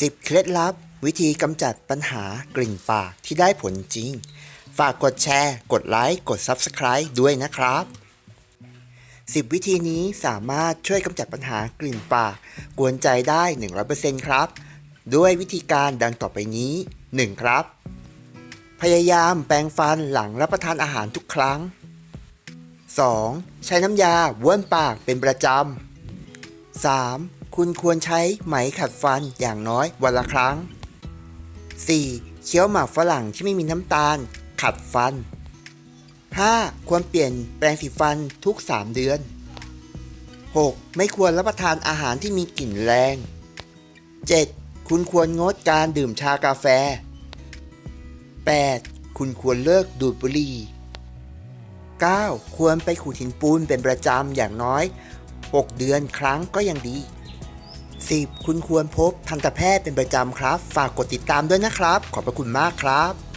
10 เคล็ดลับ วิธีกำจัดปัญหากลิ่นปากที่ได้ผลจริง ฝากกดแชร์ กดไลค์ กด Subscribe ด้วยนะครับ 10 วิธีนี้สามารถช่วยกำจัดปัญหากลิ่นปาก กวนใจได้ 100%ครับ ด้วยวิธีการดังต่อไปนี้ 1. ครับ พยายามแปรงฟันหลังรับประทานอาหารทุกครั้ง 2. ใช้น้ำยาบ้วนปากเป็นประจำ 3. คุณควรใช้ไหมขัดฟันอย่างน้อยวันละครั้ง 4. เคี้ยวหมากฝรั่งที่ไม่มีน้ำตาล ขัดฟัน 5. ควรเปลี่ยนแปรงสีฟันทุก 3 เดือน 6. ไม่ควรรับประทานอาหารที่มีกลิ่นแรง 7. คุณควรงดการดื่มชากาแฟ 8. คุณควรเลิกดูดบุหรี่ 9. ควรไปขูดหินปูนเป็นประจำอย่างน้อย 6 เดือนครั้งก็ยังดี 10. คุณควรพบทันตแพทย์เป็นประจำครับ ฝากกดติดตามด้วยนะครับ ขอบพระคุณมากครับ